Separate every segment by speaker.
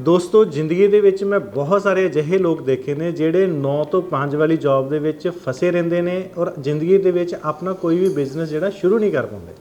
Speaker 1: ਦੋਸਤੋ, ਜ਼ਿੰਦਗੀ ਦੇ ਵਿੱਚ ਮੈਂ ਬਹੁਤ ਸਾਰੇ ਅਜਿਹੇ ਲੋਕ ਦੇਖੇ ਨੇ ਜਿਹੜੇ 9 ਤੋਂ 5 ਵਾਲੀ ਜੌਬ ਦੇ ਵਿੱਚ ਫਸੇ ਰਹਿੰਦੇ ਨੇ ਔਰ ਜ਼ਿੰਦਗੀ ਦੇ ਵਿੱਚ ਆਪਣਾ ਕੋਈ ਵੀ ਬਿਜ਼ਨਸ ਜਿਹੜਾ ਸ਼ੁਰੂ ਨਹੀਂ ਕਰ ਪਾਉਂਦੇ।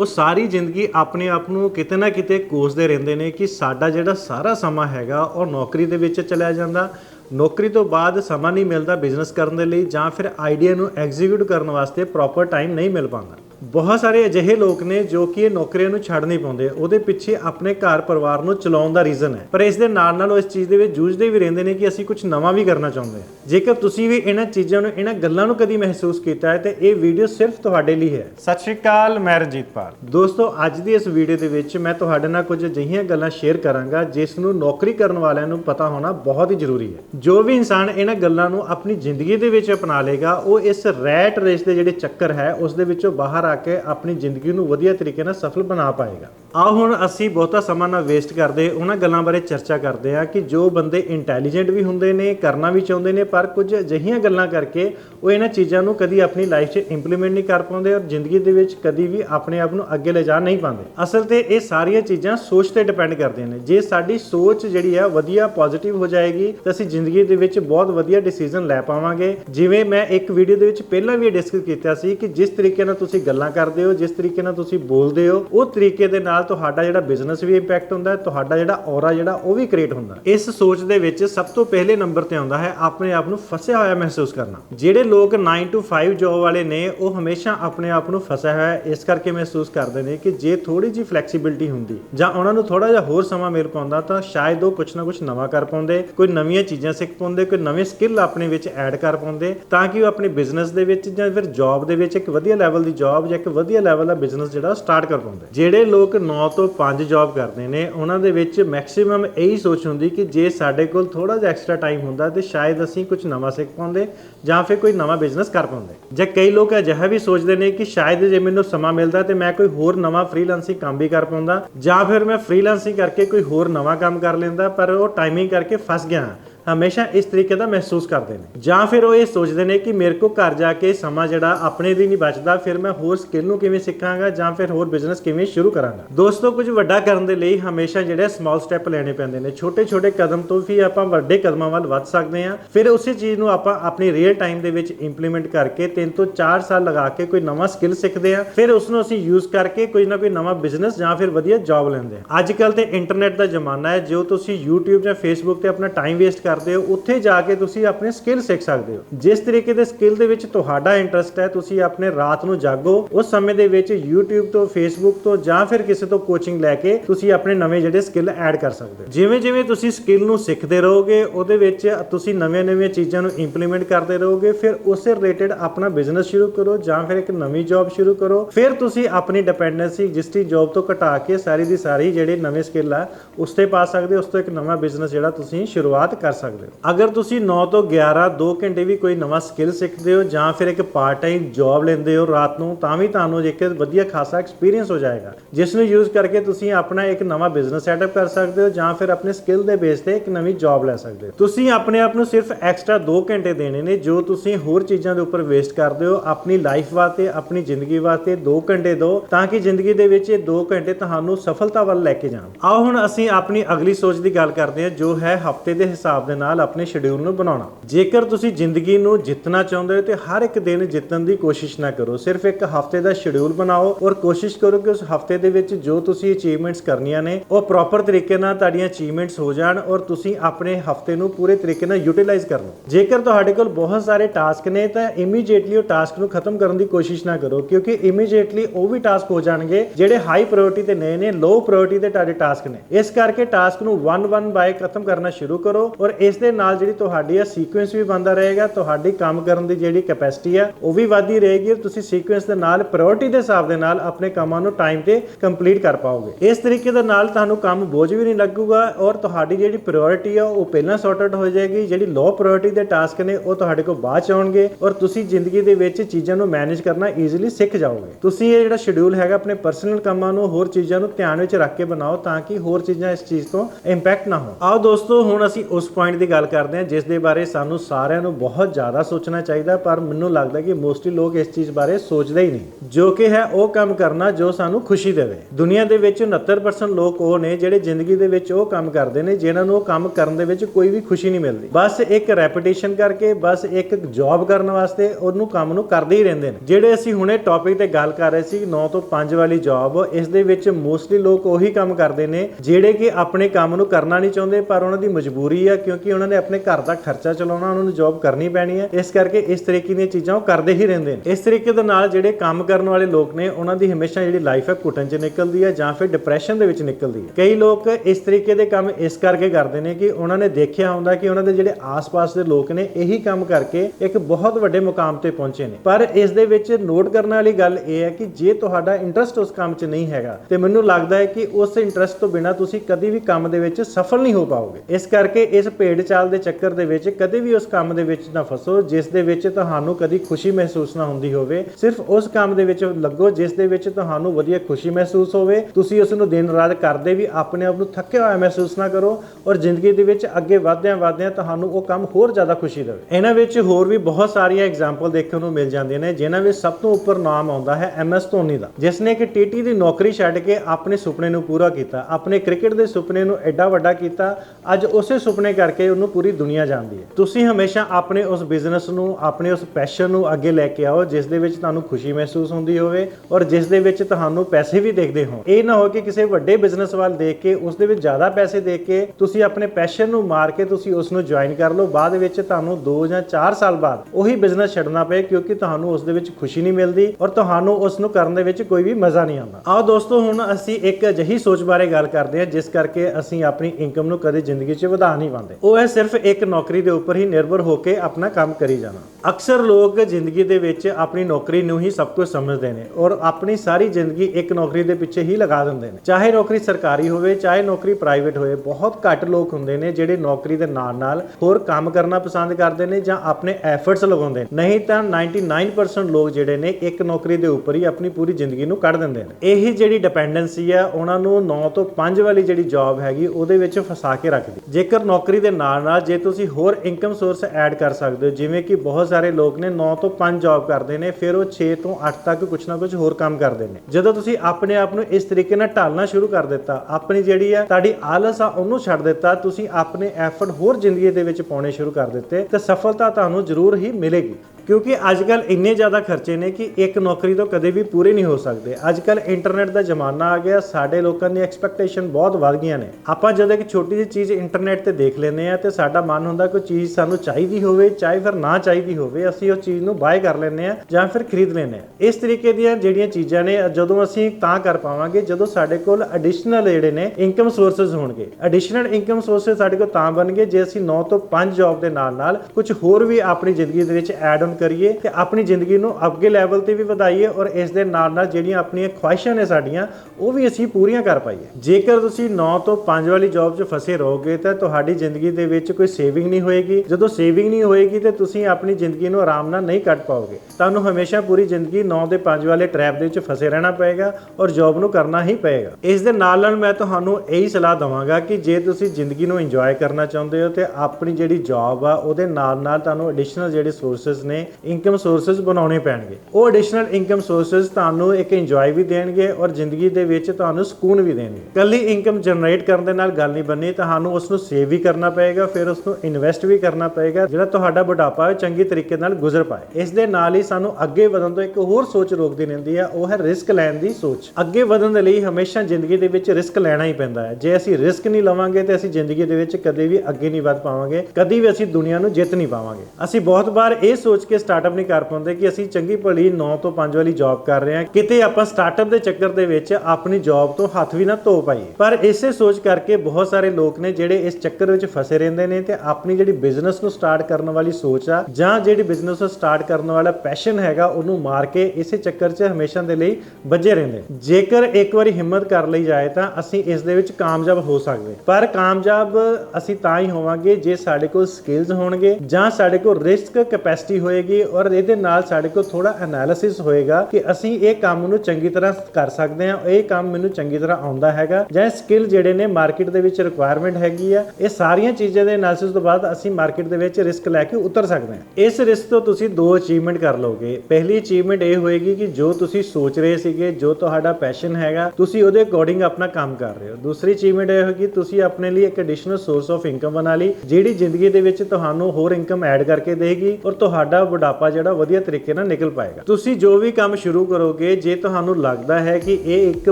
Speaker 1: ਉਹ ਸਾਰੀ ਜ਼ਿੰਦਗੀ ਆਪਣੇ ਆਪ ਨੂੰ ਕਿਤੇ ਨਾ ਕਿਤੇ ਕੋਸਦੇ ਰਹਿੰਦੇ ਨੇ ਕਿ ਸਾਡਾ ਜਿਹੜਾ ਸਾਰਾ ਸਮਾਂ ਹੈਗਾ ਉਹ ਨੌਕਰੀ ਦੇ ਵਿੱਚ ਚਲਿਆ ਜਾਂਦਾ। ਨੌਕਰੀ ਤੋਂ ਬਾਅਦ ਸਮਾਂ ਨਹੀਂ ਮਿਲਦਾ ਬਿਜ਼ਨਸ ਕਰਨ ਦੇ ਲਈ ਜਾਂ ਫਿਰ ਆਈਡੀਆ ਨੂੰ ਐਗਜ਼ੀਕਿਊਟ ਕਰਨ ਵਾਸਤੇ ਪ੍ਰੋਪਰ ਟਾਈਮ ਨਹੀਂ ਮਿਲ ਪਾਉਂਦਾ। ਬਹੁਤ ਸਾਰੇ ਅਜਿਹੇ ਲੋਕ ਨੇ ਜੋ ਕਿ ਇਹ ਨੌਕਰੀਆਂ ਨੂੰ ਛੱਡ ਨਹੀਂ ਪਾਉਂਦੇ। ਉਹਦੇ ਪਿੱਛੇ ਆਪਣੇ ਘਰ ਪਰਿਵਾਰ ਨੂੰ ਚਲਾਉਣ ਦਾ ਰੀਜ਼ਨ ਹੈ। ਪਰ ਇਸ ਦੇ ਨਾਲ ਨਾਲ ਉਹ ਇਸ ਚੀਜ਼ ਦੇ ਵਿੱਚ ਜੂਝਦੇ ਵੀ ਰਹਿੰਦੇ ਨੇ ਕਿ ਅਸੀਂ ਕੁਝ ਨਵਾਂ ਵੀ ਕਰਨਾ ਚਾਹੁੰਦੇ ਹਾਂ। ਜੇਕਰ ਤੁਸੀਂ ਵੀ ਇਹਨਾਂ ਚੀਜ਼ਾਂ ਨੂੰ ਇਹਨਾਂ ਗੱਲਾਂ ਨੂੰ ਕਦੀ ਮਹਿਸੂਸ ਕੀਤਾ ਹੈ ਤੇ ਇਹ ਵੀਡੀਓ ਸਿਰਫ ਤੁਹਾਡੇ ਲਈ ਹੈ। ਸਤਿ ਸ਼੍ਰੀ ਅਕਾਲ ਮੈਂ ਰਜੀਤ ਪਾਲ। ਦੋਸਤੋ ਅੱਜ ਦੀ ਇਸ ਵੀਡੀਓ ਦੇ ਵਿੱਚ ਮੈਂ ਤੁਹਾਡੇ ਨਾਲ ਕੁਝ ਅਜਿਹੀਆਂ ਗੱਲਾਂ ਸ਼ੇਅਰ ਕਰਾਂਗਾ ਜਿਸ ਨੂੰ ਨੌਕਰੀ ਕਰਨ ਵਾਲਿਆਂ ਨੂੰ ਪਤਾ ਹੋਣਾ ਬਹੁਤ ਹੀ ਜ਼ਰੂਰੀ ਹੈ। ਜੋ ਵੀ ਇਨਸਾਨ ਇਹਨਾਂ ਗੱਲਾਂ ਨੂੰ ਆਪਣੀ ਜ਼ਿੰਦਗੀ ਦੇ ਵਿੱਚ ਅਪਣਾ ਲੇਗਾ ਉਹ ਇਸ ਰੈਟ ਰੇਸ ਦੇ ਜਿਹੜੇ ਚੱਕਰ ਹੈ ਉਸ ਦੇ ਵਿੱਚੋਂ ਬਾਹਰ ਆ ਕੇ ਆਪਣੀ ਜ਼ਿੰਦਗੀ ਨੂੰ ਵਧੀਆ ਤਰੀਕੇ ਨਾਲ ਸਫਲ ਬਣਾ ਪਾਏਗਾ। ਆਓ ਹੁਣ ਅਸੀਂ ਬਹੁਤਾ ਸਮਾਂ ਨਾ ਵੇਸਟ ਕਰਦੇ, ਉਹਨਾਂ ਗੱਲਾਂ ਬਾਰੇ ਚਰਚਾ ਕਰਦੇ ਹਾਂ ਕਿ ਜੋ ਬੰਦੇ ਇੰਟੈਲੀਜੈਂਟ ਵੀ ਹੁੰਦੇ ਨੇ, ਕਰਨਾ ਵੀ ਚਾਹੁੰਦੇ ਨੇ, ਪਰ ਕੁਝ ਅਜਿਹੀਆਂ ਗੱਲਾਂ ਕਰਕੇ ਉਹ ਇਹਨਾਂ ਚੀਜ਼ਾਂ ਨੂੰ ਕਦੀ ਆਪਣੀ ਲਾਈਫ 'ਚ ਇੰਪਲੀਮੈਂਟ ਨਹੀਂ ਕਰ ਪਾਉਂਦੇ ਔਰ ਜ਼ਿੰਦਗੀ ਦੇ ਵਿੱਚ ਕਦੀ ਵੀ ਆਪਣੇ ਆਪ ਨੂੰ ਅੱਗੇ ਲਿਜਾ ਨਹੀਂ ਪਾਉਂਦੇ। ਅਸਲ ਤੇ ਇਹ ਸਾਰੀਆਂ ਚੀਜ਼ਾਂ ਸੋਚ ਤੇ ਡਿਪੈਂਡ ਕਰਦੀਆਂ ਨੇ। ਜੇ ਸਾਡੀ ਸੋਚ ਜਿਹੜੀ ਆ ਵਧੀਆ ਪੋਜ਼ਿਟਿਵ ਹੋ ਜਾਏਗੀ, ਤਾਂ ਅਸੀਂ ਜ਼ਿੰਦਗੀ ਦੇ ਵਿੱਚ ਬਹੁਤ ਵਧੀਆ ਡਿਸੀਜਨ ਲੈ ਪਾਵਾਂਗੇ। ਜਿਵੇਂ ਮੈਂ ਇੱਕ ਵੀਡੀਓ ਦੇ ਵਿੱਚ ਪਹਿਲਾਂ ਵੀ ਡਿਸਕਸ ਕੀਤਾ ਸੀ ਕਿ ਜਿਸ ਤਰੀਕੇ ਨਾਲ ਤੁਸੀਂ ਗੱਲਾਂ ਕਰਦੇ ਹੋ, ਜਿਸ ਤਰੀਕੇ ਨਾਲ ਤੁਸੀਂ ਬੋਲਦੇ ਹੋ, ਉਹ ਤਰੀਕੇ ਦੇ ਨਾਲ ਤੁਹਾਡਾ ਜਿਹੜਾ ਬਿਜ਼ਨਸ ਵੀ ਇੰਪੈਕਟ ਹੁੰਦਾ ਹੈ, ਤੁਹਾਡਾ ਜਿਹੜਾ ਔਰਾ ਜਿਹੜਾ, ਉਹ ਵੀ ਕ੍ਰੀਏਟ ਹੁੰਦਾ ਇਸ ਸੋਚ ਦੇ ਵਿੱਚ ਸਭ ਤੋਂ ਪਹਿਲੇ ਨੰਬਰ ਤੇ ਆਉਂਦਾ ਹੈ, ਆਪਣੇ ਆਪ ਨੂੰ ਫਸਿਆ ਹੋਇਆ ਮਹਿਸੂਸ ਕਰਨਾ। ਜਿਹੜੇ ਲੋਕ 9 to 5 ਜੌਬ ਵਾਲੇ ਨੇ, ਉਹ ਹਮੇਸ਼ਾ ਆਪਣੇ ਆਪ ਨੂੰ ਫਸਿਆ ਹੋਇਆ ਇਸ ਕਰਕੇ ਮਹਿਸੂਸ ਕਰਦੇ ਨੇ ਕਿ ਜੇ ਥੋੜੀ ਜਿਹੀ ਫਲੈਕਸੀਬਿਲਟੀ ਹੁੰਦੀ, ਜਾਂ ਉਹਨਾਂ ਨੂੰ ਥੋੜਾ ਜਿਹਾ ਹੋਰ ਸਮਾਂ ਮਿਲ ਪਾਉਂਦਾ, ਤਾਂ ਸ਼ਾਇਦ ਉਹ ਕੁਝ ਨਾ ਕੁਝ ਨਵਾਂ ਕਰ ਪਾਉਂਦੇ, ਕੋਈ ਨਵੀਆਂ ਚੀਜ਼ਾਂ ਸਿੱਖ ਪਾਉਂਦੇ, ਕੋਈ ਨਵੇਂ ਸਕਿੱਲ ਆਪਣੇ ਵਿੱਚ ਐਡ ਕਰ ਪਾਉਂਦੇ, ਤਾਂ ਕਿ ਉਹ ਆਪਣੇ ਬਿਜ਼ਨਸ ਦੇ ਵਿੱਚ ਜਾਂ ਫਿਰ ਜੌਬ ਦੇ ਵਿੱਚ ਇੱਕ ਵਧੀਆ ਲੈਵਲ ਦੀ ਜੌਬ ਜਾਂ ਇੱਕ ਵਧੀਆ ਲੈਵਲ ਦਾ ਬਿਜ਼ਨਸ ਜਿਹੜਾ ਸਟਾਰਟ ਕਰ ਪਾਉਂਦਾ ਜਿਹੜੇ ਲੋਕ 9 ਤੋਂ 5 ਜੌਬ ਕਰਦੇ ਨੇ, ਉਹਨਾਂ ਦੇ ਵਿੱਚ ਮੈਕਸਿਮਮ ਇਹੀ ਸੋਚ ਹੁੰਦੀ ਕਿ ਜੇ ਸਾਡੇ ਕੋਲ ਥੋੜਾ ਜਿਹਾ ਐਕਸਟਰਾ ਟਾਈਮ ਹੁੰਦਾ ਤੇ ਸ਼ਾਇਦ ਅਸੀਂ ਕੁਝ ਨਵਾਂ ਸਿੱਖ ਪਾਉਂਦੇ ਜਾਂ ਫਿਰ ਕੋਈ ਨਵਾਂ ਬਿਜ਼ਨਸ ਕਰ ਪਾਉਂਦੇ ਜਾਂ ਕਈ ਲੋਕ ਅਜਿਹਾ ਵੀ ਸੋਚਦੇ ਨੇ ਕਿ ਸ਼ਾਇਦ ਜੇ ਮੈਨੂੰ ਸਮਾਂ ਮਿਲਦਾ ਤੇ ਮੈਂ ਕੋਈ ਹੋਰ ਨਵਾਂ ਫ੍ਰੀਲਾਂਸਿੰਗ ਕੰਮ ਵੀ ਕਰ ਪਾਉਂਦਾ ਜਾਂ ਫਿਰ ਮੈਂ ਫ੍ਰੀਲਾਂਸਿੰਗ ਕਰਕੇ ਕੋਈ ਹੋਰ ਨਵਾਂ ਕੰਮ ਕਰ ਲੈਂਦਾ, ਪਰ ਉਹ ਟਾਈਮਿੰਗ ਕਰਕੇ ਫਸ ਗਿਆ ਹਾਂ। ਹਮੇਸ਼ਾ ਇਸ ਤਰੀਕੇ ਦਾ ਮਹਿਸੂਸ ਕਰਦੇ ਨੇ। ਜਾਂ ਫਿਰ ਉਹ ਇਹ ਸੋਚਦੇ ਨੇ ਕਿ ਮੇਰੇ ਕੋ ਘਰ ਜਾ ਕੇ ਸਮਾਂ ਜਿਹੜਾ ਆਪਣੇ ਲਈ ਨਹੀਂ ਬਚਦਾ, ਫਿਰ ਮੈਂ ਹੋਰ ਸਕਿੱਲ ਨੂੰ ਕਿਵੇਂ ਸਿੱਖਾਂਗਾ ਜਾਂ ਫਿਰ ਹੋਰ ਬਿਜ਼ਨਸ ਕਿਵੇਂ ਸ਼ੁਰੂ ਕਰਾਂਗਾ? ਦੋਸਤੋ, ਕੁਝ ਵੱਡਾ ਕਰਨ ਦੇ ਲਈ ਹਮੇਸ਼ਾ ਜਿਹੜੇ ਸਮਾਲ ਸਟੈਪ ਲੈਣੇ ਪੈਂਦੇ ਨੇ। ਛੋਟੇ ਛੋਟੇ ਕਦਮ ਤੋਂ ਵੀ ਆਪਾਂ ਵੱਡੇ ਕਦਮਾਂ ਵੱਲ ਵੱਧ ਸਕਦੇ ਹਾਂ। ਫਿਰ ਉਸੇ ਚੀਜ਼ ਨੂੰ ਆਪਾਂ ਆਪਣੀ ਰੀਅਲ ਟਾਈਮ ਦੇ ਵਿੱਚ ਇੰਪਲੀਮੈਂਟ ਕਰਕੇ 3 ਤੋਂ 4 ਸਾਲ ਲਗਾ ਕੇ ਕੋਈ ਨਵਾਂ ਸਕਿੱਲ ਸਿੱਖਦੇ ਹਾਂ। ਫਿਰ ਉਸ ਨੂੰ ਅਸੀਂ ਯੂਜ਼ ਕਰਕੇ ਕੋਈ ਨਾ ਕੋਈ ਨਵਾਂ ਬਿਜ਼ਨਸ ਜਾਂ ਫਿਰ ਵਧੀਆ ਜੌਬ ਲੈਂਦੇ ਹਾਂ। ਅੱਜ ਕੱਲ ਤੇ ਇੰਟਰਨੈਟ ਦਾ ਜ਼ਮਾਨਾ ਹੈ, ਜੋ ਤੁਸੀਂ YouTube ਜਾਂ Facebook ਤੇ ਆਪਣਾ ਟਾਈਮ ਵੇਸਟ ਕਰਦੇ ਹੋ, ਉੱਥੇ ਜਾ ਕੇ ਤੁਸੀਂ ਆਪਣੇ ਸਕਿੱਲ ਸਿੱਖ ਸਕਦੇ ਹੋ। ਜਿਸ ਤਰੀਕੇ ਦੇ ਸਕਿੱਲ ਦੇ ਵਿੱਚ ਤੁਹਾਡਾ ਇੰਟਰਸਟ ਹੈ, ਤੁਸੀਂ ਆਪਣੇ ਰਾਤ ਨੂੰ ਜਾਗੋ, ਉਸ ਸਮੇਂ ਦੇ ਵਿੱਚ YouTube ਤੋਂ, Facebook ਤੋਂ ਜਾਂ ਫਿਰ ਕਿਸੇ ਤੋਂ ਕੋਚਿੰਗ ਲੈ ਕੇ ਤੁਸੀਂ ਆਪਣੇ ਨਵੇਂ ਜਿਹੜੇ ਸਕਿੱਲ ਐਡ ਕਰ ਸਕਦੇ ਹੋ। ਜਿਵੇਂ ਜਿਵੇਂ ਤੁਸੀਂ ਸਕਿੱਲ ਨੂੰ ਸਿੱਖਦੇ ਰਹੋਗੇ, ਉਹਦੇ ਵਿੱਚ ਤੁਸੀਂ ਨਵੀਆਂ-ਨਵੀਆਂ ਚੀਜ਼ਾਂ ਨੂੰ ਇੰਪਲੀਮੈਂਟ ਕਰਦੇ ਰਹੋਗੇ, ਫਿਰ ਉਸੇ ਰਿਲੇਟਡ ਆਪਣਾ ਬਿਜ਼ਨਸ ਸ਼ੁਰੂ ਕਰੋ ਜਾਂ ਫਿਰ ਇੱਕ ਨਵੀਂ ਜੌਬ ਸ਼ੁਰੂ ਕਰੋ। ਫਿਰ ਤੁਸੀਂ ਆਪਣੀ ਡਿਪੈਂਡੈਂਸੀ ਐਗਜ਼ਿਸਟਿੰਗ ਜੌਬ ਤੋਂ ਘਟਾ ਕੇ ਸਾਰੀ ਦੀ ਸਾਰੀ ਜਿਹੜੇ ਨਵੇਂ ਸਕਿੱਲ ਆ, ਉਸ ਤੇ ਪਾ ਸਕਦੇ ਹੋ, ਉਸ ਤੋਂ ਇੱਕ ਨਵਾਂ ਬਿਜ਼ਨਸ ਜਿਹੜਾ ਤੁਸੀਂ ਸ਼ੁਰੂਆਤ ਕਰ ਸਕਦੇ ਸਕਦੇ ਹੋ। ਅਗਰ ਤੁਸੀਂ 9 ਤੋਂ 11 2 ਘੰਟੇ ਵੀ ਕੋਈ ਨਵਾਂ ਸਕਿੱਲ ਸਿੱਖਦੇ ਹੋ ਜਾਂ ਫਿਰ ਇੱਕ ਪਾਰਟ ਟਾਈਮ ਜੌਬ ਲੈਂਦੇ ਹੋ ਰਾਤ ਨੂੰ, ਤਾਂ ਵੀ ਤੁਹਾਨੂੰ ਇੱਕ ਵਧੀਆ ਖਾਸਾ ਐਕਸਪੀਰੀਅੰਸ ਹੋ ਜਾਏਗਾ। ਜਿਸ ਨੂੰ ਯੂਜ਼ ਕਰਕੇ ਤੁਸੀਂ ਆਪਣਾ ਇੱਕ ਨਵਾਂ ਬਿਜ਼ਨਸ ਸੈਟਅਪ ਕਰ ਸਕਦੇ ਹੋ ਜਾਂ ਫਿਰ ਆਪਣੇ ਸਕਿੱਲ ਦੇ ਬੇਸ ਤੇ ਇੱਕ ਨਵੀਂ ਜੌਬ ਲੈ ਸਕਦੇ ਹੋ। ਤੁਸੀਂ ਆਪਣੇ ਆਪ ਨੂੰ ਸਿਰਫ ਐਕਸਟਰਾ 2 ਘੰਟੇ ਦੇਣੇ ਨੇ ਜੋ ਤੁਸੀਂ ਹੋਰ ਚੀਜ਼ਾਂ ਦੇ ਉੱਪਰ ਵੇਸਟ ਕਰਦੇ ਹੋ। ਆਪਣੀ ਲਾਈਫ ਵਾਸਤੇ, ਆਪਣੀ ਜ਼ਿੰਦਗੀ ਵਾਸਤੇ 2 ਘੰਟੇ ਦਿਓ ਤਾਂ ਕਿ ਜ਼ਿੰਦਗੀ ਦੇ ਵਿੱਚ ਇਹ 2 ਘੰਟੇ ਤੁਹਾਨੂੰ ਸਫਲਤਾ ਵੱਲ ਲੈ ਕੇ ਜਾਣ। ਆਓ ਹੁਣ ਅਸੀਂ ਆਪਣੀ ਅਗਲੀ ਸੋਚ ਦੀ ਗੱਲ ਕਰਦੇ ਹਾਂ ਜੋ ਹੈ ਹਫ਼ਤੇ ਦੇ ਹਿਸਾਬ ਦੇ ਨਾਲ ਆਪਣੇ ਸ਼ਡਿਊਲ ਨੂੰ ਬਣਾਉਣਾ। ਜੇਕਰ ਤੁਸੀਂ ਜ਼ਿੰਦਗੀ ਨੂੰ ਜਿੱਤਣਾ ਚਾਹੁੰਦੇ ਹੋ ਤੇ ਹਰ ਇੱਕ ਦਿਨ ਜਿੱਤਣ ਦੀ ਕੋਸ਼ਿਸ਼ ਨਾ ਕਰੋ, ਸਿਰਫ ਇੱਕ ਹਫ਼ਤੇ ਦਾ ਸ਼ਡਿਊਲ ਬਣਾਓ ਔਰ ਕੋਸ਼ਿਸ਼ ਕਰੋ ਕਿ ਉਸ ਹਫ਼ਤੇ ਦੇ ਵਿੱਚ ਜੋ ਤੁਸੀਂ ਅਚੀਵਮੈਂਟਸ ਕਰਨੀਆਂ ਨੇ, ਉਹ ਪ੍ਰੋਪਰ ਤਰੀਕੇ ਨਾਲ ਤੁਹਾਡੀਆਂ ਅਚੀਵਮੈਂਟਸ ਹੋ ਜਾਣ ਔਰ ਤੁਸੀਂ ਆਪਣੇ ਹਫ਼ਤੇ ਨੂੰ ਪੂਰੇ ਤਰੀਕੇ ਨਾਲ ਯੂਟਿਲਾਈਜ਼ ਕਰ ਲਓ ਜੇਕਰ ਤੁਹਾਡੇ ਕੋਲ ਬਹੁਤ ਸਾਰੇ ਟਾਸਕ ਨੇ, ਤਾਂ ਇਮੀਡੀਏਟਲੀ ਉਹ ਟਾਸਕ ਨੂੰ ਖਤਮ ਕਰਨ ਦੀ ਕੋਸ਼ਿਸ਼ ਨਾ ਕਰੋ, ਕਿਉਂਕਿ ਇਮੀਡੀਏਟਲੀ ਉਹ ਵੀ ਟਾਸਕ ਹੋ ਜਾਣਗੇ ਜਿਹੜੇ ਹਾਈ ਪ੍ਰਾਇੋਰਟੀ ਤੇ ਨੇ ਨੇ ਲੋ ਪ੍ਰਾਇੋਰਟੀ ਤੇ ਤੁਹਾਡੇ ਟਾਸਕ ਨੇ। ਇਸ ਕਰਕੇ ਟਾਸਕ ਨੂੰ 1 1 ਬਾਏ ਖਤਮ ਕਰਨਾ ਸ਼ੁਰੂ ਕਰੋ ਔਰ ਇਸ ਦੇ ਨਾਲ ਜਿਹੜੀ ਤੁਹਾਡੀ ਆ ਸੀਕੁਐਂਸ ਵੀ ਬਣਦਾ ਰਹੇਗਾ, ਤੁਹਾਡੀ ਕੰਮ ਕਰਨ ਦੀ ਜਿਹੜੀ ਕੈਪੈਸਿਟੀ ਆ, ਉਹ ਵੀ ਵਧਦੀ ਰਹੇਗੀ ਤੁਸੀਂ ਸੀਕੁਐਂਸ ਦੇ ਨਾਲ ਪ੍ਰਾਇੋਰਟੀ ਦੇ ਹਿਸਾਬ ਦੇ ਨਾਲ ਆਪਣੇ ਕੰਮਾਂ ਨੂੰ ਟਾਈਮ ਤੇ ਕੰਪਲੀਟ ਕਰ ਪਾਓਗੇ। ਇਸ ਤਰੀਕੇ ਦੇ ਨਾਲ ਤੁਹਾਨੂੰ ਕੰਮ ਬੋਝ ਵੀ ਨਹੀਂ ਲੱਗੂਗਾ ਔਰ ਤੁਹਾਡੀ ਜਿਹੜੀ ਪ੍ਰਾਇੋਰਟੀ ਆ, ਉਹ ਪਹਿਲਾਂ ਸੌਰਟਡ ਹੋ ਜਾਏਗੀ, ਜਿਹੜੀ ਲੋ ਪ੍ਰਾਇੋਰਟੀ ਦੇ ਟਾਸਕ ਨੇ, ਉਹ ਤੁਹਾਡੇ ਕੋਲ ਬਾਅਦ ਚ ਆਉਣਗੇ ਔਰ ਤੁਸੀਂ ਜ਼ਿੰਦਗੀ ਦੇ ਵਿੱਚ ਚੀਜ਼ਾਂ ਨੂੰ ਮੈਨੇਜ ਕਰਨਾ ਈਜ਼ੀਲੀ ਸਿੱਖ ਜਾਓਗੇ। ਤੁਸੀਂ ਇਹ ਜਿਹੜਾ ਸ਼ਡਿਊਲ ਹੈਗਾ ਆਪਣੇ ਪਰਸਨਲ ਕੰਮਾਂ ਨੂੰ, ਹੋਰ ਚੀਜ਼ਾਂ ਨੂੰ ਧਿਆਨ ਵਿੱਚ ਰੱਖ ਕੇ ਬਣਾਓ ਤਾਂ ਕਿ ਹੋਰ ਚੀਜ਼ਾਂ ਇਸ ਚੀਜ਼ ਤੋਂ ਇੰਪੈਕਟ ਨਾ ਹੋ ਆਓ ਦੋਸਤੋ, ਹੁਣ ਅਸੀਂ ਉਸ point ਪੁਆਇੰਟ ਦੀ ਗੱਲ ਕਰਦੇ ਹਾਂ ਜਿਸ ਦੇ ਬਾਰੇ ਸਾਨੂੰ ਸਾਰਿਆਂ ਨੂੰ ਬਹੁਤ ਜ਼ਿਆਦਾ ਸੋਚਣਾ ਚਾਹੀਦਾ, ਪਰ ਮੈਨੂੰ ਲੱਗਦਾ ਕਿ ਮੋਸਟਲੀ ਲੋਕ ਇਸ ਚੀਜ਼ ਬਾਰੇ ਸੋਚਦੇ ਹੀ ਨਹੀਂ। ਜੋ ਕਿ ਹੈ ਉਹ ਕੰਮ ਕਰਨਾ ਜੋ ਸਾਨੂੰ ਖੁਸ਼ੀ ਦੇਵੇ। ਦੁਨੀਆ ਦੇ ਵਿੱਚ 69% ਲੋਕ ਉਹ ਨੇ ਜਿਹੜੇ ਜ਼ਿੰਦਗੀ ਦੇ ਵਿੱਚ ਉਹ ਕੰਮ ਕਰਦੇ ਨੇ, ਜਿਨ੍ਹਾਂ ਨੂੰ ਉਹ ਕੰਮ ਕਰਨ ਦੇ ਵਿੱਚ ਕੋਈ ਵੀ ਖੁਸ਼ੀ ਨਹੀਂ ਮਿਲਦੀ। ਬਸ ਇੱਕ ਰੈਪੀਟੇਸ਼ਨ ਕਰਕੇ, ਬਸ ਇੱਕ ਜੌਬ ਕਰਨ ਵਾਸਤੇ ਉਹਨੂੰ ਕੰਮ ਨੂੰ ਕਰਦੇ ਹੀ ਰਹਿੰਦੇ ਨੇ। ਜਿਹੜੇ ਅਸੀਂ ਹੁਣੇ ਟੌਪਿਕ ਤੇ ਗੱਲ ਕਰ ਰਹੇ ਸੀ 9 ਤੋਂ 5 ਵਾਲੀ ਜੌਬ ਇਸ ਦੇ ਵਿੱਚ ਮੋਸਟਲੀ ਲੋਕ ਉਹੀ ਕੰਮ ਕਰਦੇ ਨੇ, ਜਿਹੜੇ ਕਿ ਆਪਣੇ ਕੰਮ ਨੂੰ ਕਰਨਾ ਨਹੀਂ ਚਾਹੁੰਦੇ, ਪਰ ਉਹਨਾਂ ਦੀ ਮਜਬੂਰੀ ਆ ਕਿਉਂਕਿ ਉਹਨਾਂ ਨੇ ਆਪਣੇ ਘਰ ਦਾ ਖਰਚਾ ਚਲਾਉਣਾ, ਉਹਨਾਂ ਨੂੰ ਜੌਬ ਕਰਨੀ ਪੈਣੀ ਹੈ। ਇਸ ਕਰਕੇ ਇਸ ਤਰੀਕੇ ਦੀਆਂ ਚੀਜ਼ਾਂ ਉਹ ਕਰਦੇ ਹੀ ਰਹਿੰਦੇ ਨੇ। ਇਸ ਤਰੀਕੇ ਦੇ ਨਾਲ ਜਿਹੜੇ ਕੰਮ ਕਰਨ ਵਾਲੇ ਲੋਕ ਨੇ, ਉਹਨਾਂ ਦੀ ਹਮੇਸ਼ਾ ਜਿਹੜੀ ਲਾਈਫ ਹੈ ਘੁੱਟਣ 'ਚ ਨਿਕਲਦੀ ਹੈ ਜਾਂ ਫਿਰ ਡਿਪਰੈਸ਼ਨ ਦੇ ਵਿੱਚ ਨਿਕਲਦੀ ਹੈ। ਕਈ ਲੋਕ ਇਸ ਤਰੀਕੇ ਦੇ ਕੰਮ ਇਸ ਕਰਕੇ ਕਰਦੇ ਨੇ ਕਿ ਉਹਨਾਂ ਨੇ ਦੇਖਿਆ ਹੁੰਦਾ ਕਿ ਉਹਨਾਂ ਦੇ ਜਿਹੜੇ ਆਸ-ਪਾਸ ਦੇ ਲੋਕ ਨੇ, ਇਹੀ ਕੰਮ ਕਰਕੇ ਇੱਕ ਬਹੁਤ ਵੱਡੇ ਮੁਕਾਮ ਤੇ ਪਹੁੰਚੇ ਨੇ। ਪਰ ਇਸ ਦੇ ਵਿੱਚ ਨੋਟ ਕਰਨ ਵਾਲੀ ਗੱਲ ਇਹ ਹੈ ਕਿ ਜੇ ਤੁਹਾਡਾ ਇੰਟਰਸਟ ਉਸ ਕੰਮ 'ਚ ਨਹੀਂ ਹੈਗਾ, ਤੇ ਮੈਨੂੰ ਲੱਗਦਾ ਹੈ ਕਿ ਉਸ ਇੰਟਰਸਟ ਤੋਂ ਬਿਨਾ ਤੁਸੀਂ ਕਦੀ ਵੀ ਕੰਮ ਦੇ ਵਿੱਚ ਸਫਲ ਨਹੀਂ ਹੋ ਪਾਓਗੇ। ਇਸ ਕਰਕੇ ਇਸ ਭੇਡ ਚਾਲ ਦੇ ਚੱਕਰ ਦੇ ਵਿੱਚ ਕਦੇ ਵੀ ਉਸ ਕੰਮ ਦੇ ਵਿੱਚ ਨਾ ਫਸੋ, ਜਿਸ ਦੇ ਵਿੱਚ ਤੁਹਾਨੂੰ ਕਦੀ ਖੁਸ਼ੀ ਮਹਿਸੂਸ ਨਾ ਹੁੰਦੀ ਹੋਵੇ। ਸਿਰਫ ਉਸ ਕੰਮ ਦੇ ਵਿੱਚ ਲੱਗੋ, ਜਿਸ ਦੇ ਵਿੱਚ ਤੁਹਾਨੂੰ ਵਧੀਆ ਖੁਸ਼ੀ ਮਹਿਸੂਸ ਹੋਵੇ। ਤੁਸੀਂ ਉਸ ਨੂੰ ਦਿਨ ਰਾਤ ਕਰਦੇ ਵੀ ਆਪਣੇ ਆਪ ਨੂੰ ਥੱਕਿਆ ਹੋਇਆ ਮਹਿਸੂਸ ਨਾ ਕਰੋ ਔਰ ਜ਼ਿੰਦਗੀ ਦੇ ਵਿੱਚ ਅੱਗੇ ਵਧਦਿਆਂ ਵਧਦਿਆਂ ਤੁਹਾਨੂੰ ਉਹ ਕੰਮ ਹੋਰ ਜ਼ਿਆਦਾ ਖੁਸ਼ੀ ਦੇਵੇ। ਇਹਨਾਂ ਵਿੱਚ ਹੋਰ ਵੀ ਬਹੁਤ ਸਾਰੀਆਂ ਐਗਜ਼ਾਮਪਲ ਦੇਖਣ ਨੂੰ ਮਿਲ ਜਾਂਦੀਆਂ ਨੇ, ਜਿਨ੍ਹਾਂ ਵਿੱਚ ਸਭ ਤੋਂ ਉੱਪਰ ਨਾਮ ਆਉਂਦਾ ਹੈ ਐਮ ਐਸ ਧੋਨੀ ਦਾ, ਜਿਸ ਨੇ ਕਿ ਟੀਟੀ ਦੀ ਨੌਕਰੀ ਛੱਡ ਕੇ ਆਪਣੇ ਸੁਪਨੇ ਨੂੰ ਪੂਰਾ ਕੀਤਾ, ਆਪਣੇ ਕ੍ਰਿਕਟ ਦੇ ਸੁਪਨੇ ਨੂੰ ਐਡਾ ਵੱਡਾ ਕੀਤਾ। ਅੱਜ ਉਸੇ ਸੁਪਨੇ ਕਰਕੇ ਉਹਨੂੰ ਪੂਰੀ ਦੁਨੀਆ ਜਾਣਦੀ ਹੈ। ਤੁਸੀਂ ਹਮੇਸ਼ਾ ਆਪਣੇ ਉਸ ਬਿਜ਼ਨਸ ਨੂੰ, ਆਪਣੇ ਉਸ ਪੈਸ਼ਨ ਨੂੰ ਅੱਗੇ ਲੈ ਕੇ ਆਓ, ਜਿਸ ਦੇ ਵਿੱਚ ਤੁਹਾਨੂੰ ਖੁਸ਼ੀ ਮਹਿਸੂਸ ਹੁੰਦੀ ਹੋਵੇ ਔਰ ਜਿਸ ਦੇ ਵਿੱਚ ਤੁਹਾਨੂੰ ਪੈਸੇ ਵੀ ਦੇਖਦੇ ਹੋ ਇਹ ਨਾ ਹੋ ਕਿ ਕਿਸੇ ਵੱਡੇ ਬਿਜ਼ਨਸ ਵੱਲ ਦੇਖ ਕੇ, ਉਸ ਦੇ ਵਿੱਚ ਜ਼ਿਆਦਾ ਪੈਸੇ ਦੇ ਕੇ ਤੁਸੀਂ ਆਪਣੇ ਪੈਸ਼ਨ ਨੂੰ ਮਾਰ ਕੇ ਤੁਸੀਂ ਉਸ ਨੂੰ ਜੁਆਇਨ ਕਰ ਲਓ। ਬਾਅਦ ਵਿੱਚ ਤੁਹਾਨੂੰ 2 ਜਾਂ 4 ਸਾਲ ਬਾਅਦ ਉਹੀ ਬਿਜ਼ਨਸ ਛੱਡਣਾ ਪਏ, ਕਿਉਂਕਿ ਤੁਹਾਨੂੰ ਉਸ ਦੇ ਵਿੱਚ ਖੁਸ਼ੀ ਨਹੀਂ ਮਿਲਦੀ ਔਰ ਤੁਹਾਨੂੰ ਉਸ ਨੂੰ ਕਰਨ ਦੇ ਵਿੱਚ ਕੋਈ ਵੀ ਮਜ਼ਾ ਨਹੀਂ ਆਉਂਦਾ। ਆਓ ਦੋਸਤੋ, ਹੁਣ ਅਸੀਂ ਇੱਕ ਅਜਿਹੀ ਸੋਚ ਬਾਰੇ ਗੱਲ ਕਰਦੇ ਹਾਂ, ਜਿਸ ਕਰਕੇ ਅਸੀਂ ਆਪਣੀ ਇਨਕਮ ਨੂੰ ਕਦੇ ਜ਼ਿੰਦਗੀ 'ਚ ਵਧਾ ਨਹੀਂ ਪਾਉਂਦੇ। ਉਹ ਹੈ ਸਿਰਫ ਇੱਕ ਨੌਕਰੀ ਦੇ ਉੱਪਰ ਹੀ ਨਿਰਭਰ ਹੋ ਕੇ ਆਪਣਾ ਕੰਮ ਕਰੀ ਜਾਣਾ। ਅਕਸਰ ਲੋਕ ਜ਼ਿੰਦਗੀ ਦੇ ਵਿੱਚ ਆਪਣੀ ਨੌਕਰੀ ਨੂੰ ਹੀ ਸਭ ਕੁਝ ਸਮਝਦੇ ਨੇ ਔਰ ਆਪਣੀ ਸਾਰੀ ਜ਼ਿੰਦਗੀ ਇੱਕ ਨੌਕਰੀ ਦੇ ਪਿੱਛੇ ਹੀ ਲਗਾ ਦਿੰਦੇ ਨੇ। ਚਾਹੇ ਨੌਕਰੀ ਸਰਕਾਰੀ ਹੋਵੇ, ਚਾਹੇ ਨੌਕਰੀ ਪ੍ਰਾਈਵੇਟ ਹੋਵੇ, ਬਹੁਤ ਘੱਟ ਲੋਕ ਹੁੰਦੇ ਨੇ ਜਿਹੜੇ ਨੌਕਰੀ ਦੇ ਨਾਲ ਨਾਲ ਹੋਰ ਕੰਮ ਕਰਨਾ ਪਸੰਦ ਕਰਦੇ ਨੇ ਜਾਂ ਆਪਣੇ ਐਫਰਟਸ ਲਗਾਉਂਦੇ ਨੇ। ਨਹੀਂ ਤਾਂ 99% ਲੋਕ ਜਿਹੜੇ ਨੇ ਇੱਕ ਨੌਕਰੀ ਦੇ ਉੱਪਰ ਹੀ ਆਪਣੀ ਪੂਰੀ ਜ਼ਿੰਦਗੀ ਨੂੰ ਕੱਢ ਦਿੰਦੇ ਨੇ। ਇਹ ਜਿਹੜੀ ਡਿਪੈਂਡੈਂਸੀ ਆ, ਉਹਨਾਂ ਨੂੰ 9 ਤੋਂ 5 ਵਾਲੀ ਜਿਹੜੀ ਜੌਬ ਹੈਗੀ, ਉਹਦੇ ਵਿੱਚ ਫਸਾ ਕੇ ਰੱਖਦੀ। ਜੇਕਰ ਨੌਕਰੀ ਦੇ ਨਾਲ ਨਾਲ ਜੇ ਤੁਸੀਂ ਹੋਰ ਇਨਕਮ ਸੋਰਸ ਐਡ ਕਰ ਸਕਦੇ ਹੋ, ਜਿਵੇਂ ਕਿ ਬਹੁਤ ਸਾਰੇ ਲੋਕ ਨੇ 9 ਤੋਂ 5 ਜੌਬ ਕਰਦੇ ਨੇ, ਫਿਰ ਉਹ 6 ਤੋਂ 8 ਤੱਕ ਕੁਝ ਨਾ ਕੁਝ ਹੋਰ ਕੰਮ ਕਰਦੇ ਨੇ। ਜਦੋਂ ਤੁਸੀਂ ਆਪਣੇ ਆਪ ਨੂੰ ਇਸ ਤਰੀਕੇ ਨਾਲ ਢਾਲਣਾ ਸ਼ੁਰੂ ਕਰ ਦਿੱਤਾ, ਆਪਣੀ ਜਿਹੜੀ ਆ ਤੁਹਾਡੀ ਆਲਸ ਆ ਉਹਨੂੰ ਛੱਡ ਦਿੱਤਾ, ਤੁਸੀਂ ਆਪਣੇ ਐਫਰਟ ਹੋਰ ਜ਼ਿੰਦਗੀ ਦੇ ਵਿੱਚ ਪਾਉਣੇ ਸ਼ੁਰੂ ਕਰ ਦਿੱਤੇ, ਤੇ ਸਫਲਤਾ ਤੁਹਾਨੂੰ ਜ਼ਰੂਰ ਹੀ ਮਿਲੇਗੀ। ਕਿਉਂਕਿ ਅੱਜ ਕੱਲ ਇੰਨੇ ਜ਼ਿਆਦਾ ਖਰਚੇ ਨੇ ਕਿ ਇੱਕ ਨੌਕਰੀ ਤੋਂ ਕਦੇ ਵੀ ਪੂਰੇ ਨਹੀਂ ਹੋ ਸਕਦੇ। ਅੱਜ ਕੱਲ ਇੰਟਰਨੈਟ ਦਾ ਜ਼ਮਾਨਾ ਆ ਗਿਆ, ਸਾਡੇ ਲੋਕਾਂ ਦੀ ਐਕਸਪੈਕਟੇਸ਼ਨ ਬਹੁਤ ਵੱਧ ਗਈਆਂ ਨੇ। ਆਪਾਂ ਜਦੋਂ ਇੱਕ ਛੋਟੀ ਜਿਹੀ ਚੀਜ਼ ਇੰਟਰਨੈਟ ਤੇ ਦੇਖ ਲੈਂਦੇ ਆ ਤੇ ਸਾਡਾ ਮਨ ਹੁੰਦਾ ਕੋਈ ਚੀਜ਼ ਸਾਨੂੰ ਚਾਹੀਦੀ ਹੋਵੇ, ਚਾਹੇ ਫਿਰ ਨਾ ਚਾਹੀਦੀ ਹੋਵੇ, ਅਸੀਂ ਉਹ ਚੀਜ਼ ਨੂੰ ਬਾਏ ਕਰ ਲੈਂਦੇ ਆ ਜਾਂ ਫਿਰ ਖਰੀਦ ਲੈਂਦੇ ਆ ਇਸ ਤਰੀਕੇ ਦੀਆਂ ਜਿਹੜੀਆਂ ਚੀਜ਼ਾਂ ਨੇ, ਜਦੋਂ ਅਸੀਂ ਤਾਂ ਕਰ ਪਾਵਾਂਗੇ, ਜਦੋਂ ਸਾਡੇ ਕੋਲ ਐਡੀਸ਼ਨਲ ਜਿਹੜੇ ਨੇ ਇਨਕਮ ਸੋਰਸਸ ਹੋਣਗੇ। ਐਡੀਸ਼ਨਲ ਇਨਕਮ ਸੋਰਸਸ ਸਾਡੇ ਕੋਲ ਤਾਂ ਬਣਨਗੇ ਜੇ ਅਸੀਂ 9 ਤੋਂ 5 ਜੌਬ ਦੇ ਨਾਲ ਨਾਲ ਕੁਝ ਹੋਰ ਵੀ ਆਪਣੀ ਜ਼ਿੰਦਗੀ ਦੇ ਵਿੱਚ ਐਡ ਆਨ ਕਰੀਏ ਤੇ ਆਪਣੀ ਜ਼ਿੰਦਗੀ ਨੂੰ ਅੱਗੇ ਲੈਵਲ ਤੇ ਵੀ ਵਧਾਈਏ ਔਰ ਇਸ ਦੇ ਨਾਲ ਨਾਲ ਜਿਹੜੀਆਂ ਆਪਣੀਆਂ ਖੁਆਇਸ਼ਾਂ ਨੇ ਸਾਡੀਆਂ, ਉਹ ਵੀ ਅਸੀਂ ਪੂਰੀਆਂ ਕਰ ਪਾਈਏ। ਜੇਕਰ ਤੁਸੀਂ 9 ਤੋਂ 5 ਵਾਲੀ ਜੌਬ 'ਚ ਫਸੇ ਰਹੋਗੇ ਤਾਂ ਤੁਹਾਡੀ ਜ਼ਿੰਦਗੀ ਦੇ ਵਿੱਚ ਕੋਈ ਸੇਵਿੰਗ ਨਹੀਂ ਹੋਏਗੀ। ਜਦੋਂ ਸੇਵਿੰਗ ਨਹੀਂ ਹੋਏਗੀ ਤੇ ਤੁਸੀਂ ਆਪਣੀ ਜ਼ਿੰਦਗੀ ਨੂੰ ਆਰਾਮ ਨਾਲ ਨਹੀਂ ਕੱਟ ਪਾਓਗੇ। ਤੁਹਾਨੂੰ ਹਮੇਸ਼ਾ ਪੂਰੀ ਜ਼ਿੰਦਗੀ 9 ਦੇ 5 ਵਾਲੇ ਟਰੈਪ ਦੇ ਵਿੱਚ ਫਸੇ ਰਹਿਣਾ ਪਏਗਾ ਔਰ ਜੌਬ ਨੂੰ ਕਰਨਾ ਹੀ ਪਏਗਾ। ਇਸ ਦੇ ਨਾਲ ਨਾਲ ਮੈਂ ਤੁਹਾਨੂੰ ਇਹੀ ਸਲਾਹ ਦਵਾਂਗਾ ਕਿ ਜੇ ਤੁਸੀਂ ਜ਼ਿੰਦਗੀ ਨੂੰ ਇੰਜੋਏ ਕਰਨਾ ਚਾਹੁੰਦੇ ਹੋ ਤੇ ਆਪਣੀ ਜਿਹੜੀ ਜੌਬ ਆ, ਉਹਦੇ ਨਾਲ ਨਾਲ ਤੁਹਾਨੂੰ ਐਡੀਸ਼ਨਲ ਜਿਹੜੇ ਸੋਰਸਸ ਨੇ ਇਨਕਮ ਸੋਰਸਸ ਬਣਾਉਣੇ ਪੈਣਗੇ। ਉਹ ਐਡੀਸ਼ਨਲ ਇਨਕਮ ਸੋਰਸਸ ਤੁਹਾਨੂੰ ਇੱਕ ਇੰਜੋਏ ਵੀ ਦੇਣਗੇ ਔਰ ਜ਼ਿੰਦਗੀ ਦੇ ਵਿੱਚ ਤੁਹਾਨੂੰ ਸਕੂਨ ਵੀ ਦੇਣਗੇ। ਕੱਲੀ ਇਨਕਮ ਜਨਰੇਟ ਕਰਨ ਦੇ ਨਾਲ ਗੱਲ ਨਹੀਂ ਬਣਨੀ, ਤੁਹਾਨੂੰ ਉਸ ਨੂੰ ਸੇਵ ਵੀ ਕਰਨਾ ਪਏਗਾ, ਫਿਰ ਉਸ ਨੂੰ ਇਨਵੈਸਟ ਵੀ ਕਰਨਾ ਪਏਗਾ, ਜਿਹੜਾ ਤੁਹਾਡਾ ਬੁਢਾਪਾ ਚੰਗੀ ਤਰੀਕੇ ਨਾਲ ਗੁਜ਼ਰ ਪਾਏ। ਇਸ ਦੇ ਨਾਲ ਹੀ ਸਾਨੂੰ ਅੱਗੇ ਵਧਣ ਤੋਂ ਇੱਕ ਹੋਰ ਸੋਚ ਰੋਕਦੀ ਰਹਿੰਦੀ ਹੈ ਉਹ ਹੈ ਰਿਸਕ ਲੈਣ ਦੀ ਸੋਚ। ਅੱਗੇ ਵਧਣ ਦੇ ਲਈ ਹਮੇਸ਼ਾ ਜ਼ਿੰਦਗੀ ਦੇ ਵਿੱਚ ਰਿਸਕ ਲੈਣਾ ਹੀ ਪੈਂਦਾ ਹੈ। ਜੇ ਅਸੀਂ ਰਿਸਕ ਨਹੀਂ ਲਵਾਂਗੇ, ਤੇ ਅਸੀਂ ਜ਼ਿੰਦਗੀ ਦੇ ਵਿੱਚ ਕਦੇ ਵੀ ਅੱਗੇ ਨਹੀਂ ਵਧ ਪਾਵਾਂਗੇ, ਕਦੀ ਵੀ ਅਸੀਂ ਦੁਨੀਆ ਨੂੰ ਜਿੱਤ ਨਹੀਂ ਪਾਵਾਂਗੇ। ਅਸੀਂ ਬਹੁਤ ਵਾਰ ਇਹ ਸੋਚ ਕੇ ਸਟਾਰਟਅਪ ਨਹੀਂ ਕਰ ਪਾਉਂਦੇ ਕਿ ਅਸੀਂ ਚੰਗੀ ਭਲੀ 9 ਤੋਂ 5 ਵਾਲੀ ਜੌਬ ਕਰ ਰਹੇ ਹਾਂ। ਕਿਤੇ ਆਪਾਂ ਸਟਾਰਟਅਪ ਦੇ ਚੱਕਰ ਦੇ ਵਿੱਚ ਆਪਣੀ ਜੌਬ ਤੋਂ ਹੱਥ ਵੀ ਨਾ ਧੋ ਪਾਈਏ। ਪਰ ਇਸੇ ਸੋਚ ਕਰਕੇ ਬਹੁਤ ਸਾਰੇ ਲੋਕ ਨੇ ਜਿਹੜੇ ਇਸ ਚੱਕਰ ਵਿੱਚ ਫਸੇ ਰਹਿੰਦੇ ਨੇ ਤੇ ਆਪਣੀ ਜਿਹੜੀ ਬਿਜ਼ਨਸ ਨੂੰ ਸਟਾਰਟ ਕਰਨ ਵਾਲੀ ਸੋਚ ਆ ਜਾਂ ਜਿਹੜੀ ਬਿਜ਼ਨਸ ਨੂੰ ਸਟਾਰਟ ਕਰਨ ਵਾਲਾ ਪੈਸ਼ਨ ਹੈਗਾ, ਉਹਨੂੰ ਮਾਰ ਕੇ ਇਸੇ ਚੱਕਰ 'ਚ ਹਮੇਸ਼ਾ ਦੇ ਲਈ ਵੱਜੇ ਰਹਿੰਦੇ ਨੇ। ਜੇਕਰ ਇੱਕ ਵਾਰੀ ਹਿੰਮਤ ਕਰ ਲਈ ਜਾਏ ਤਾਂ ਅਸੀਂ ਇਸ ਦੇ ਵਿੱਚ ਕਾਮਯਾਬ ਹੋ ਸਕਦੇ ਪਰ ਕਾਮਯਾਬ ਅਸੀਂ ਤਾਂ ਹੀ ਹੋਵਾਂਗੇ ਜੇ ਸਾਡੇ ਕੋਲ ਸਕਿੱਲਸ ਹੋਣਗੇ ਜਾਂ ਸਾਡੇ ਕੋਲ ਰਿਸਕ ਕੈਪੈਸਿਟੀ ਹੋਏਗੀ। ਹੋਏਗੀ ਔਰ ਇਹਦੇ ਨਾਲ ਸਾਡੇ ਕੋਲ ਥੋੜਾ ਐਨਾਲਿਸਿਸ ਹੋਏਗਾ ਕਿ ਅਸੀਂ ਇਹ ਕੰਮ ਨੂੰ ਚੰਗੀ ਤਰ੍ਹਾਂ ਕਰ ਸਕਦੇ ਹਾਂ, ਇਹ ਕੰਮ ਮੈਨੂੰ ਚੰਗੀ ਤਰ੍ਹਾਂ ਆਉਂਦਾ ਹੈਗਾ ਜਾਂ ਸਕਿੱਲ ਜਿਹੜੇ ਨੇ ਮਾਰਕੀਟ ਦੇ ਵਿੱਚ ਰਿਕੁਆਇਰਮੈਂਟ ਹੈਗੀ ਆ, ਇਹ ਸਾਰੀਆਂ ਚੀਜ਼ਾਂ ਦੇ ਐਨਾਲਿਸਿਸ ਤੋਂ ਬਾਅਦ ਅਸੀਂ ਮਾਰਕੀਟ ਦੇ ਵਿੱਚ ਰਿਸਕ ਲੈ ਕੇ ਉਤਰ ਸਕਦੇ ਹਾਂ। ਇਸ ਰਿਸਕ ਤੋਂ ਤੁਸੀਂ ਦੋ ਅਚੀਵਮੈਂਟ ਕਰ ਲਓਗੇ। ਪਹਿਲੀ ਅਚੀਵਮੈਂਟ ਇਹ ਹੋਏਗੀ ਕਿ ਜੋ ਤੁਸੀਂ ਸੋਚ ਰਹੇ ਸੀਗੇ, ਜੋ ਤੁਹਾਡਾ ਪੈਸ਼ਨ ਹੈਗਾ, ਤੁਸੀਂ ਉਹਦੇ ਅਕੋਰਡਿੰਗ ਆਪਣਾ ਕੰਮ ਕਰ ਰਹੇ ਹੋ। ਦੂਸਰੀ ਅਚੀਵਮੈਂਟ ਇਹ ਹੋਏਗੀ, ਤੁਸੀਂ ਆਪਣੇ ਲਈ ਇੱਕ ਐਡੀਸ਼ਨਲ ਸੋਰਸ ਆਫ ਇਨਕਮ ਬਣਾ ਲਈ, ਜਿਹੜੀ ਜ਼ਿੰਦਗੀ ਦੇ ਵਿੱਚ ਤੁਹਾਨੂੰ ਹੋਰ ਇਨਕਮ ਐਡ ਕਰਕੇ ਦੇਗੀ ਔਰ ਤੁਹਾਡਾ ਬੁਢਾਪਾ ਜਿਹੜਾ ਵਧੀਆ ਤਰੀਕੇ ਨਾਲ ਨਿਕਲ ਪਾਏਗਾ। ਤੁਸੀਂ ਜੋ ਵੀ ਕੰਮ ਸ਼ੁਰੂ ਕਰੋਗੇ, ਜੇ ਤੁਹਾਨੂੰ ਲੱਗਦਾ ਹੈ ਕਿ ਇਹ ਇੱਕ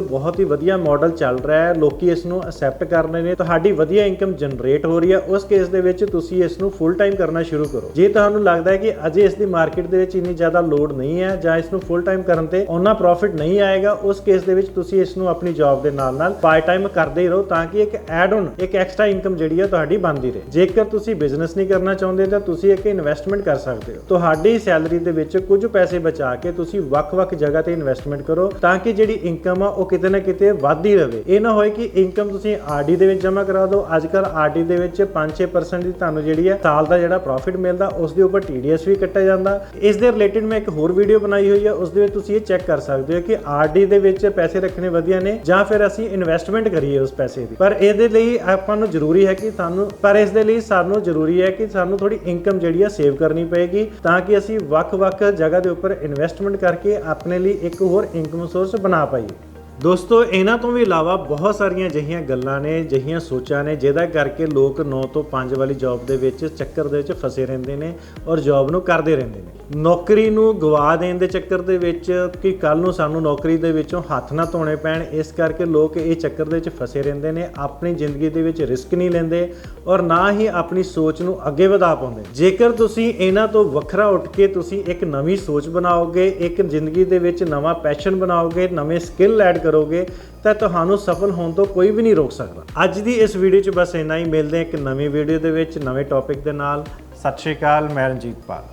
Speaker 1: ਬਹੁਤ ਹੀ ਵਧੀਆ ਮਾਡਲ ਚੱਲ ਰਿਹਾ ਹੈ, ਲੋਕੀ ਇਸ ਨੂੰ ਅਸੈਪਟ ਕਰ ਰਹੇ ਨੇ, ਤੁਹਾਡੀ ਵਧੀਆ ਇਨਕਮ ਜਨਰੇਟ ਹੋ ਰਹੀ ਹੈ, ਉਸ ਕੇਸ ਦੇ ਵਿੱਚ ਤੁਸੀਂ ਇਸ ਨੂੰ ਫੁੱਲ ਟਾਈਮ ਕਰਨਾ ਸ਼ੁਰੂ ਕਰੋ। ਜੇ ਤੁਹਾਨੂੰ ਲੱਗਦਾ ਹੈ ਕਿ ਅਜੇ ਇਸ ਦੀ ਮਾਰਕੀਟ ਦੇ ਵਿੱਚ ਇੰਨੀ ਜ਼ਿਆਦਾ ਲੋਡ ਨਹੀਂ ਹੈ ਜਾਂ ਇਸ ਨੂੰ ਫੁੱਲ ਟਾਈਮ ਕਰਨ ਤੇ ਉਹਨਾਂ ਪ੍ਰੋਫਿਟ ਨਹੀਂ ਆਏਗਾ, ਉਸ ਕੇਸ ਦੇ ਵਿੱਚ ਤੁਸੀਂ ਇਸ ਨੂੰ ਆਪਣੀ ਜੌਬ ਦੇ ਨਾਲ ਨਾਲ ਪਾਰਟ ਟਾਈਮ ਕਰਦੇ ਰਹੋ ਤਾਂ ਕਿ ਇੱਕ ਐਡ ਆਨ ਇੱਕ ਐਕਸਟਰਾ ਇਨਕਮ ਜਿਹੜੀ ਹੈ ਤੁਹਾਡੀ ਬਣਦੀ ਰਹੇ। ਜੇਕਰ ਤੁਸੀਂ ਬਿਜ਼ਨਸ ਨਹੀਂ ਕਰਨਾ ਚਾਹੁੰਦੇ ਤਾਂ ਤੁਸੀਂ ਇੱਕ ਇਨਵੈਸਟਮੈਂਟ ਕਰ ਸਕਦੇ ਹੋ। ਤੁਹਾਡੀ ਸੈਲਰੀ ਦੇ ਵਿੱਚ ਕੁਝ ਪੈਸੇ ਬਚਾ ਕੇ ਤੁਸੀਂ ਵੱਖ-ਵੱਖ ਜਗ੍ਹਾ ਤੇ ਇਨਵੈਸਟਮੈਂਟ ਕਰੋ ਤਾਂ ਕਿ ਜਿਹੜੀ ਇਨਕਮ ਆ ਉਹ ਕਿਤੇ ਨਾ ਕਿਤੇ ਵੱਧਦੀ ਰਹੇ ਇਹ ਨਾ ਹੋਏ ਕਿ ਇਨਕਮ ਤੁਸੀਂ ਆਰਡੀ ਦੇ ਵਿੱਚ ਜਮ੍ਹਾਂ ਕਰਾ ਦਿਓ। ਅੱਜ ਕੱਲ ਆਰਡੀ ਦੇ ਵਿੱਚ 5-6% ਦੀ ਤੁਹਾਨੂੰ ਜਿਹੜੀ ਹੈ ਸਾਲ ਦਾ ਜਿਹੜਾ ਪ੍ਰੋਫਿਟ ਮਿਲਦਾ, ਉਸ ਦੇ ਉੱਪਰ ਟੀਡੀਐਸ ਵੀ ਕੱਟਿਆ ਜਾਂਦਾ। ਇਸ ਦੇ ਰਿਲੇਟਡ ਮੈਂ ਇੱਕ ਹੋਰ ਵੀਡੀਓ ਬਣਾਈ ਹੋਈ ਹੈ ਉਸ ਦੇ ਵਿੱਚ ਤੁਸੀਂ ਇਹ ਚੈੱਕ ਕਰ ਸਕਦੇ ਹੋ ਕਿ ਆਰਡੀ ਦੇ ਵਿੱਚ ਪੈਸੇ ਰੱਖਣੇ ਵਧੀਆ ਨੇ ਜਾਂ ਫਿਰ ਅਸੀਂ ਇਨਵੈਸਟਮੈਂਟ ਕਰੀਏ ਉਸ ਪੈਸੇ ਦੀ। ਪਰ ਇਹਦੇ ਲਈ ਆਪਾਂ ਨੂੰ ਜ਼ਰੂਰੀ ਹੈ ਕਿ ਸਾਨੂੰ, ਪਰ ਇਸ ਦੇ ਲਈ ਸਾਨੂੰ ਜ਼ਰੂਰੀ ਹੈ ਕਿ ਸਾਨੂੰ ਥੋੜੀ ਇਨਕਮ ਜਿਹੜੀ ਆ ਸੇਵ ਕਰਨੀ ਪਏਗੀ ਤਾਂ ਤਾਂ ਕਿ ਅਸੀਂ ਵੱਖ-ਵੱਖ ਜਗ੍ਹਾ ਦੇ ਉੱਪਰ ਇਨਵੈਸਟਮੈਂਟ ਕਰਕੇ ਆਪਣੇ ਲਈ ਇੱਕ ਹੋਰ ਇਨਕਮ ਸੋਰਸ ਬਣਾ ਪਾਈਏ। ਦੋਸਤੋ, ਇਹਨਾਂ ਤੋਂ ਵੀ ਇਲਾਵਾ ਬਹੁਤ ਸਾਰੀਆਂ ਅਜਿਹੀਆਂ ਗੱਲਾਂ ਨੇ, ਅਜਿਹੀਆਂ ਸੋਚਾਂ ਨੇ, ਜਿਹਦਾ ਕਰਕੇ ਲੋਕ 9 ਤੋਂ 5 ਵਾਲੀ ਜੌਬ ਦੇ ਵਿੱਚ ਚੱਕਰ ਦੇ ਵਿੱਚ ਫਸੇ ਰਹਿੰਦੇ ਨੇ ਔਰ ਜੌਬ ਨੂੰ ਕਰਦੇ ਰਹਿੰਦੇ ਨੇ। ਨੌਕਰੀ ਨੂੰ ਗਵਾ ਦੇਣ ਦੇ ਚੱਕਰ ਦੇ ਵਿੱਚ ਕਿ ਕੱਲ ਨੂੰ ਸਾਨੂੰ ਨੌਕਰੀ ਦੇ ਵਿੱਚੋਂ ਹੱਥ ਨਾ ਧੋਣੇ ਪੈਣ, ਇਸ ਕਰਕੇ ਲੋਕ ਇਹ ਚੱਕਰ ਦੇ ਵਿੱਚ ਫਸੇ ਰਹਿੰਦੇ ਨੇ, ਆਪਣੀ ਜ਼ਿੰਦਗੀ ਦੇ ਵਿੱਚ ਰਿਸਕ ਨਹੀਂ ਲੈਂਦੇ ਔਰ ਨਾ ਹੀ ਆਪਣੀ ਸੋਚ ਨੂੰ ਅੱਗੇ ਵਧਾ ਪਾਉਂਦੇ। ਜੇਕਰ ਤੁਸੀਂ ਇਹਨਾਂ ਤੋਂ ਵੱਖਰਾ ਉੱਠ ਕੇ ਤੁਸੀਂ ਇੱਕ ਨਵੀਂ ਸੋਚ ਬਣਾਓਗੇ, ਇੱਕ ਜ਼ਿੰਦਗੀ ਦੇ ਵਿੱਚ ਨਵਾਂ ਪੈਸ਼ਨ ਬਣਾਓਗੇ, ਨਵੇਂ ਸਕਿੱਲ ਐਡ ਕਰੋਗੇ, ਤਾਂ ਤੁਹਾਨੂੰ ਸਫਲ ਹੋਣ ਤੋਂ ਕੋਈ ਵੀ ਨਹੀਂ ਰੋਕ ਸਕਦਾ। ਅੱਜ ਦੀ ਇਸ ਵੀਡੀਓ 'ਚ ਬਸ ਇੰਨਾ ਹੀ। ਮਿਲਦੇ ਹਾਂ ਇੱਕ ਨਵੀਂ ਵੀਡੀਓ ਦੇ ਵਿੱਚ, ਨਵੇਂ ਟੌਪਿਕ ਦੇ ਨਾਲ। ਸਤਿ ਸ਼੍ਰੀ ਅਕਾਲ, ਮੈਂ ਰਣਜੀਤ ਪਾਲ।